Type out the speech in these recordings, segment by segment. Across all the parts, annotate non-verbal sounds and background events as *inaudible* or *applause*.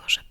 Kupiłam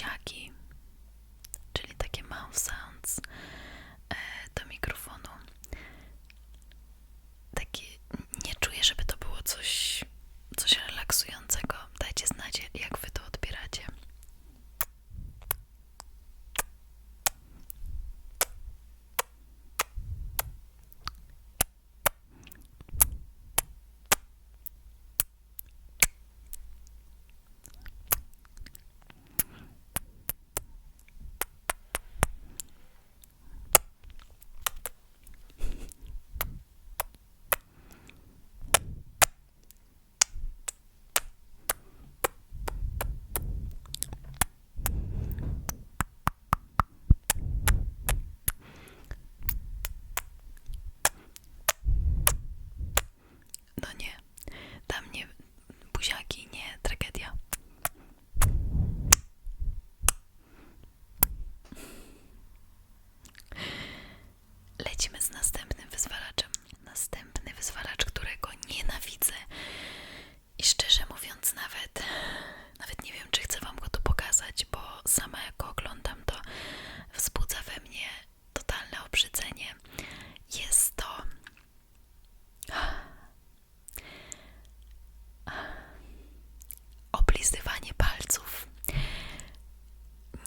buziaki,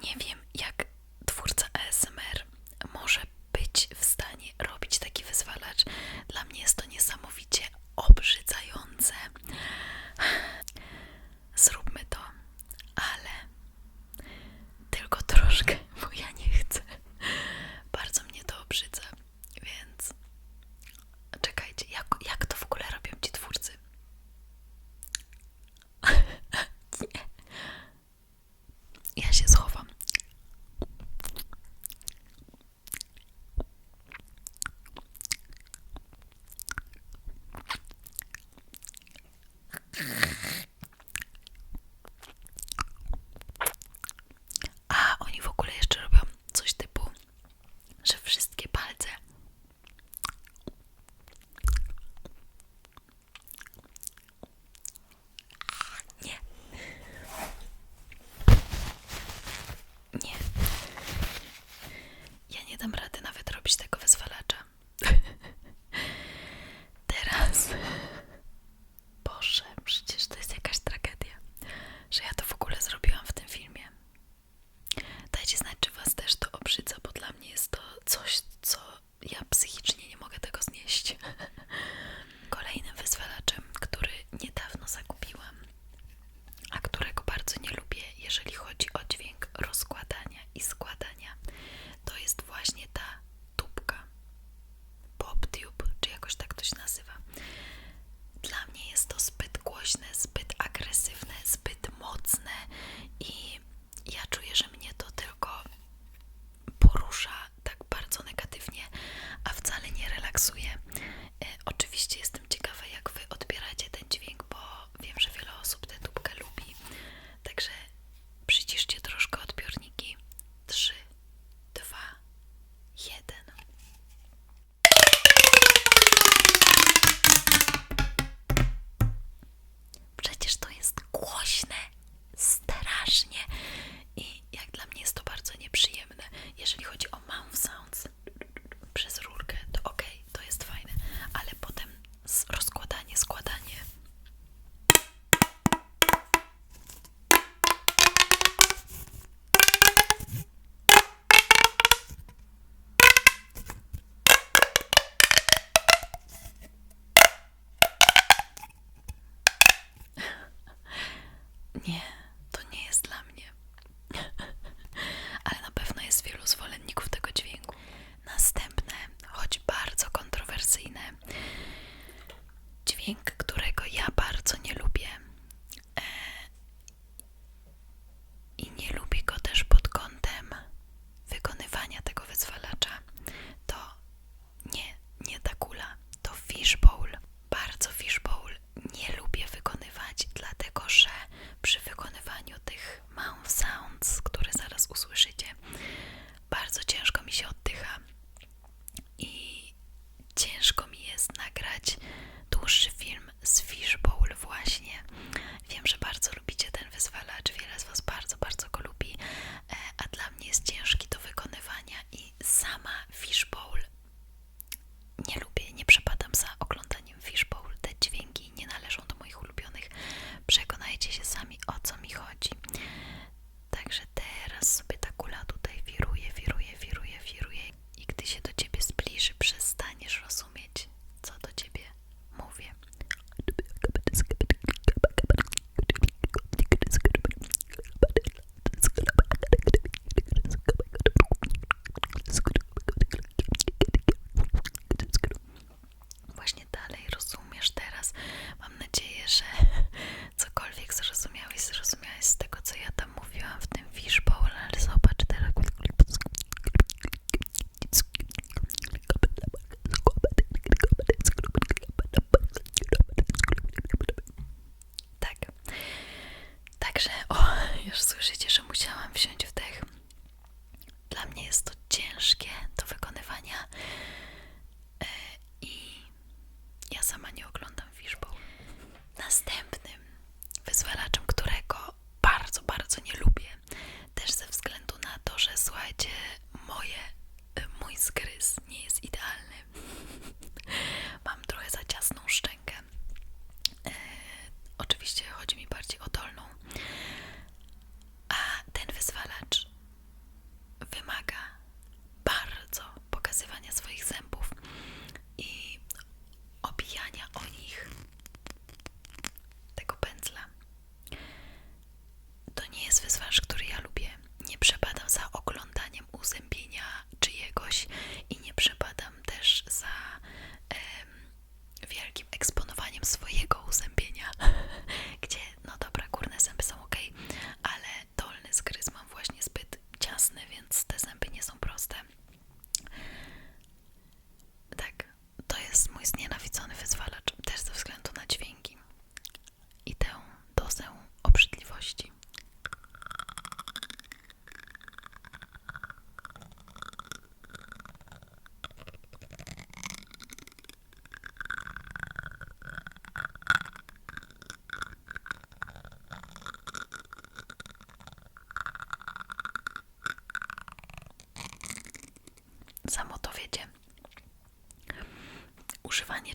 Nie wiem, Także, o, już słyszycie, że musiałam wziąć wdech. Dla mnie jest to ciężkie do wykonywania e, i ja sama nie oglądam Fishbowl. Następnym wyzwalaczem, którego bardzo, bardzo nie lubię, też ze względu na to, że słuchajcie, moje, e, mój zgryz nie jest idealny. *laughs* Mam trochę za ciasną szczękę. E, oczywiście chodzi mi bardziej o dolną, Samo to wiecie. Używanie